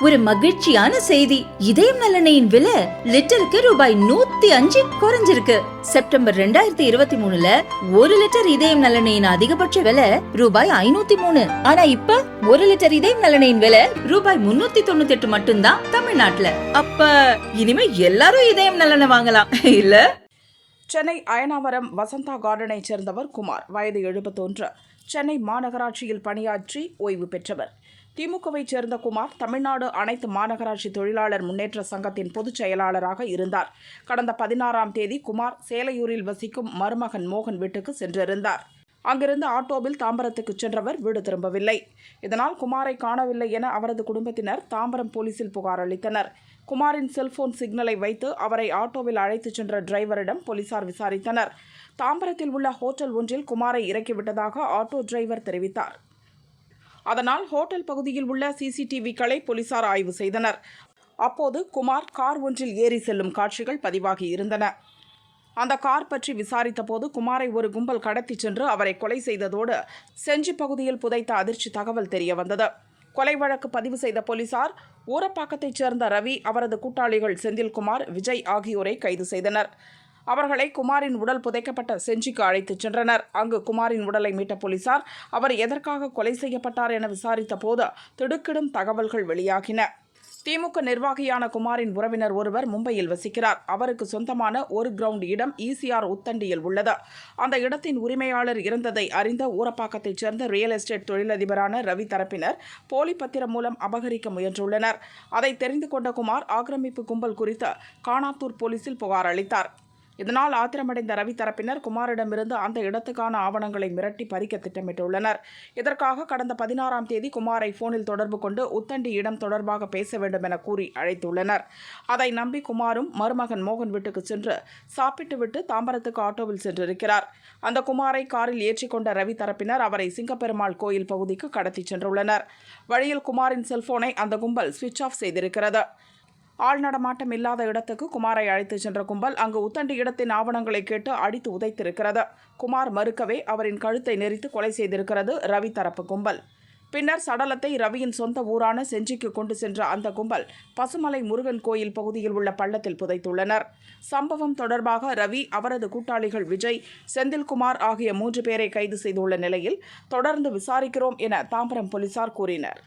ஒரு மகிழ்ச்சியான செய்தி. இதயம் நலனையின் விலை லிட்டருக்கு ரூபாய் நூத்தி அஞ்சு குறைஞ்சிருக்கு. செப்டம்பர் ரெண்டாயிரத்தி இருபத்தி மூணுல ஒரு லிட்டர் இதயம் நலனையின் அதிகபட்ச விலை ரூபாய் ஐநூத்தி மூணு. ஆனா இப்ப ஒரு லிட்டர் இதயம் நலனையின் விலை ரூபாய் முன்னூத்தி தொண்ணூத்தி எட்டு மட்டும்தான் தமிழ்நாட்டுல. அப்ப இனிமே எல்லாரும் இதயம் நலனை வாங்கலாம். இல்ல? சென்னை அயனாவரம் வசந்தா கார்டனை சேர்ந்தவர் குமார். வயது எழுபத்தொன்று. சென்னை மாநகராட்சியில் பணியாற்றி ஓய்வு பெற்றவர். திமுகவைச் சேர்ந்த குமார் தமிழ்நாடு அனைத்து மாநகராட்சி தொழிலாளர் முன்னேற்ற சங்கத்தின் பொதுச் செயலாளராக இருந்தார். கடந்த பதினாறாம் தேதி குமார் சேலையூரில் வசிக்கும் மருமகன் மோகன் வீட்டுக்கு சென்றிருந்தார். அங்கிருந்து ஆட்டோவில் தாம்பரத்துக்கு சென்றவர் வீடு திரும்பவில்லை. இதனால் குமாரை காணவில்லை என அவரது குடும்பத்தினர் தாம்பரம் போலீசில் புகார் அளித்தனர். குமாரின் செல்போன் சிக்னலை வைத்து அவரை ஆட்டோவில் அழைத்துச் சென்ற டிரைவரிடம் போலீசார் விசாரித்தனர். தாம்பரத்தில் உள்ள ஹோட்டல் ஒன்றில் குமாரை இறக்கிவிட்டதாக ஆட்டோ டிரைவர் தெரிவித்தார். அதனால் ஹோட்டல் பகுதியில் உள்ள சிசிடிவிக்களை போலீசார் ஆய்வு செய்தனர். அப்போது குமார் கார் ஒன்றில் ஏறி செல்லும் காட்சிகள் பதிவாகி இருந்தன. அந்த கார் பற்றி விசாரித்தபோது குமாரை ஒரு கும்பல் கடத்திச் சென்று அவரை கொலை செய்ததோடு செஞ்சி பகுதியில் புதைத்த அதிர்ச்சி தகவல் தெரிய வந்தது. கொலை வழக்கு பதிவு செய்த போலீசார் ஊரப்பாக்கத்தைச் சேர்ந்த ரவி அவரது கூட்டாளிகள் செந்தில்குமார் விஜய் ஆகியோரை கைது செய்தனர். அவர்களை குமாரின் உடல் புதைக்கப்பட்ட செஞ்சிக்கு அழைத்துச் சென்றனர். அங்கு குமாரின் உடலை மீட்ட போலீசார் அவர் எதற்காக கொலை செய்யப்பட்டார் என விசாரித்த போது திடுக்கிடும் தகவல்கள் வெளியாகின. திமுக நிர்வாகியான குமாரின் உறவினர் ஒருவர் மும்பையில் வசிக்கிறார். அவருக்கு சொந்தமான ஒரு கிரவுண்ட் இடம் ஈசிஆர் உத்தண்டியில் உள்ளது. அந்த இடத்தின் உரிமையாளர் இருந்ததை அறிந்த ஊரப்பாக்கத்தைச் சேர்ந்த ரியல் எஸ்டேட் தொழிலதிபரான ரவி தரப்பினர் போலி பத்திரம் மூலம் அபகரிக்க முயன்றுள்ளனர். அதை தெரிந்து கொண்ட குமார் ஆக்கிரமிப்பு கும்பல் குறித்து காணாத்தூர் போலீசில் புகார் அளித்தார். இதனால் ஆத்திரமடைந்த ரவி தரப்பினர் குமாரிடமிருந்து அந்த இடத்துக்கான ஆவணங்களை மிரட்டி பறிக்க திட்டமிட்டுள்ளனர். இதற்காக கடந்த பதினாறாம் தேதி குமாரை போனில் தொடர்பு கொண்டு உத்தண்டி இடம் தொடர்பாக பேச வேண்டும் என கூறி அழைத்துள்ளனர். அதை நம்பி குமாரும் மருமகன் மோகன் வீட்டுக்கு சென்று சாப்பிட்டுவிட்டு தாம்பரத்துக்கு ஆட்டோவில் சென்றிருக்கிறார். அந்த குமாரை காரில் ஏற்றிக்கொண்ட ரவி தரப்பினர் அவரை சிங்கப்பெருமாள் கோயில் பகுதிக்கு கடத்திச் சென்றுள்ளனர். வழியில் குமாரின் செல்போனை அந்த கும்பல் சுவிட்ச் ஆஃப் செய்திருக்கிறது. ஆள் நடமாட்டம் இல்லாத இடத்துக்கு குமாரை அழைத்துச் சென்ற கும்பல் அங்கு உத்தண்டி இடத்தின் ஆவணங்களை கேட்டு அடித்து உதைத்திருக்கிறது. குமார் மறுக்கவே அவரின் கழுத்தை நெரித்து கொலை செய்திருக்கிறது ரவி தரப்பு கும்பல். பின்னர் சடலத்தை ரவியின் சொந்த ஊரான செஞ்சிக்கு கொண்டு சென்ற அந்த கும்பல் பசுமலை முருகன் கோயில் பகுதியில் உள்ள பள்ளத்தில் புதைத்துள்ளனர். சம்பவம் தொடர்பாக ரவி அவரது கூட்டாளிகள் விஜய் செந்தில்குமார் ஆகிய மூன்று பேரை கைது செய்துள்ள நிலையில் தொடர்ந்து விசாரிக்கிறோம் என தாம்பரம் போலீசார் கூறினர்.